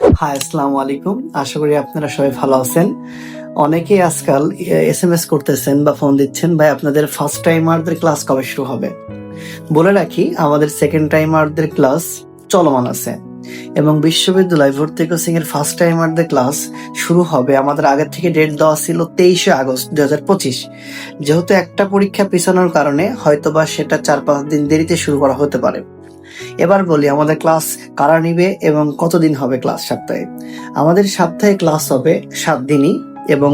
High, আসসালামু আলাইকুম। আশা করি আপনারা সবাই ভালো আছেন। অনেকেই আজকাল এস এম এস করতেছেন বা ফোন দিচ্ছেন, ভাই, আপনাদের ফার্স্ট টাইমারদের ক্লাস কবে শুরু হবে? বলে রাখি, আমাদের সেকেন্ড টাইমারদের ক্লাস চলমান আছে। এবং বিশ্ববিদ্যালয় ভর্তি কোচিং এর ফার্স্ট টাইমারদের ক্লাস শুরু হবে আমাদের আগের থেকে ডেট দেওয়া ছিল তেইশে আগস্ট দুই হাজার পঁচিশ। যেহেতু একটা পরীক্ষা পিছানোর কারণে হয়তোবা সেটা চার পাঁচ দিন দেরিতে শুরু করা হতে পারে। এবার বলি আমাদের ক্লাস কারা নিবে এবং কতদিন হবে ক্লাস সপ্তাহে? আমাদের সপ্তাহে ক্লাস হবে সাত দিনই এবং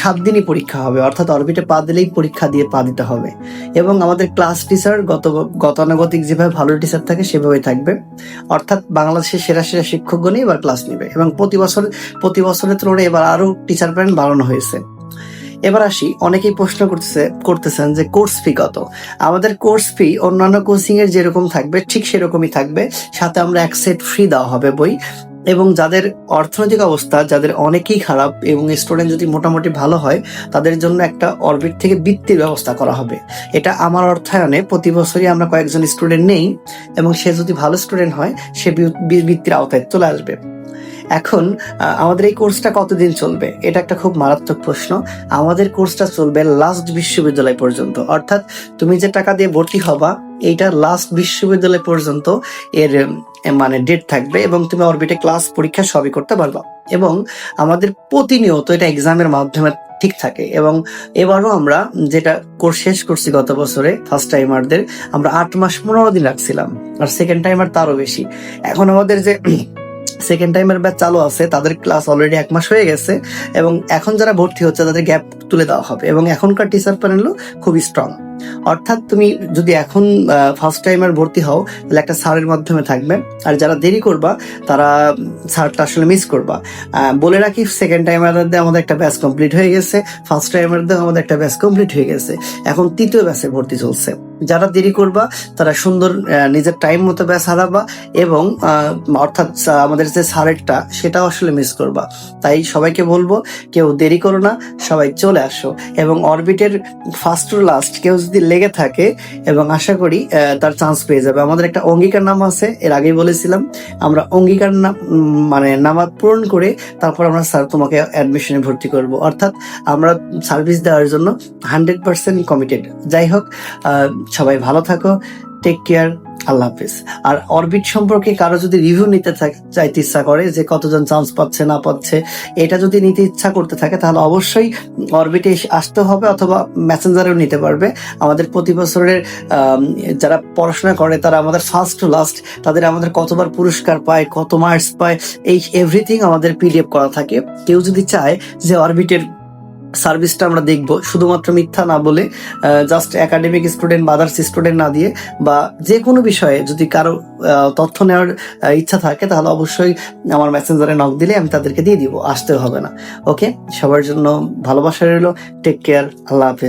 সাত দিনই পরীক্ষা হবে, অর্থাৎ অরবিটে পা দিলেই পরীক্ষা দিয়ে পা দিতে হবে। এবং আমাদের ক্লাস টিচার গত, গতানুগতিক যেভাবে ভালো টিচার থাকে সেভাবেই থাকবে। অর্থাৎ বাংলাদেশের সেরা সেরা শিক্ষকগণই এবার ক্লাস নেবে এবং প্রতি বছর, প্রতি বছরের তুলনায় এবার আরও টিচার প্যানেল বাড়ানো হয়েছে। এবার আসি, অনেকেই প্রশ্ন করতেছে, করতেছেন যে কোর্স ফি কত? আমাদের কোর্স ফি অন্যান্য কোচিং এর যেরকম থাকবে, ঠিক সেরকমই থাকবে। সাথে আমরা এক সেট ফ্রি দেওয়া হবে বই। এবং যাদের অর্থনৈতিক অবস্থা, যাদের অনেকেই খারাপ এবং স্টুডেন্ট যদি মোটামুটি ভালো হয়, তাদের জন্য একটা অরবিট থেকে বৃত্তির ব্যবস্থা করা হবে। এটা আমার অর্থায়নে প্রতি বছরই আমরা কয়েকজন স্টুডেন্ট নেই এবং সে যদি ভালো স্টুডেন্ট হয়, সে বৃত্তির আওতায় চলে আসবে। এখন আমাদের এই কোর্সটা কতদিন চলবে? এটা একটা খুব মারাত্মক প্রশ্ন। আমাদের কোর্সটা চলবে লাস্ট বিশ্ববিদ্যালয় পর্যন্ত। অর্থাৎ তুমি যে টাকা দিয়ে ভর্তি হবা, এইটা লাস্ট বিশ্ববিদ্যালয় পর্যন্ত এর মানে ডেট থাকবে এবং তুমি অরবিটে ক্লাস পরীক্ষা সবই করতে পারবা। এবং আমাদের প্রতিনিয়ত এটা এক্সামের মাধ্যমে ঠিক থাকে। এবং এবারও আমরা যেটা কোর্স শেষ করছি গত বছরে ফার্স্ট টাইমারদের আমরা আট মাস পনেরো দিন রাখছিলাম। আর সেকেন্ড টাইমার তারও বেশি। এখন আমাদের যে সেকেন্ড টাইমের ব্যাচ চালু আছে, তাদের ক্লাস অলরেডি এক মাস হয়ে গেছে এবং এখন যারা ভর্তি হচ্ছে, তাদের গ্যাপ তুলে দেওয়া হবে এবং এখনকার টিচার প্যানেলও খুবই স্ট্রং অর্থাৎ তুমি যদি এখন ফার্স্ট টাইমার ভর্তি হও, তাহলে একটা স্যারের মাধ্যমে থাকবে। আর যারা দেরি করবা, তারা স্যারটা আসলে মিস করবা। বলে রাখি সেকেন্ড টাইমারদের আমাদের একটা ব্যাচ কমপ্লিট হয়ে গেছে ফার্স্ট টাইমারদের আমাদের একটা ব্যাচ কমপ্লিট হয়ে গেছে। এখন তৃতীয় ব্যাচে ভর্তি চলছে। যারা দেরি করবা, তারা সুন্দর নিজের টাইম মতো ব্যাচ হারাবা এবং অর্থাৎ আমাদের যে সারেরটা সেটাও আসলে মিস করবা। তাই সবাইকে বলব, কেউ দেরি করো না, সবাই চলে আসো এবং অরবিটের ফার্স্ট টু লাস্ট কেউ যদি লেগে থাকে এবং আশা করি তার চান্স পেয়ে যাবে। আমাদের একটা অঙ্গীকার নাম আছে, এর আগেই বলেছিলাম, আমরা অঙ্গীকার নাম মানে নামা পূরণ করে তারপর আমরা স্যার তোমাকে অ্যাডমিশনে ভর্তি করব। অর্থাৎ আমরা সার্ভিস দেওয়ার জন্য হান্ড্রেড পার্সেন্ট কমিটেড যাই হোক সবাই ভালো থাকো টেক কেয়ার আল্লাহ হাফিজ। আর অরবিট সম্পর্কে কারও যদি রিভিউ নিতে চাইতে ইচ্ছা করে যে কতজন চান্স পাচ্ছে, না পাচ্ছে, এটা যদি নিতে ইচ্ছা করতে থাকে, তাহলে অবশ্যই অরবিটে আসতে হবে অথবা মেসেঞ্জারেও নিতে পারবে। আমাদের প্রতি বছরের যারা পড়াশোনা করে, তারা আমাদের ফার্স্ট টু লাস্ট তাদের আমাদের কতবার পুরস্কার পায়, কত মার্কস পায়, এই এভরিথিং আমাদের পিডিএফ করা থাকে। কেউ যদি চায় যে অরবিটের সার্ভিসটা আমরা দেখব। শুধুমাত্র মিথ্যা না বলে জাস্ট একাডেমিক স্টুডেন্ট বা আদার্স স্টুডেন্ট না দিয়ে বা যে কোনো বিষয়ে যদি কারও তথ্য নেওয়ার ইচ্ছা থাকে, তাহলে অবশ্যই আমার মেসেঞ্জারে নক দিলে আমি তাদেরকে দিয়ে দিব। আসতে হবে না। ওকে সবার জন্য ভালোবাসা রইল। টেক কেয়ার আল্লাহ হাফেজ।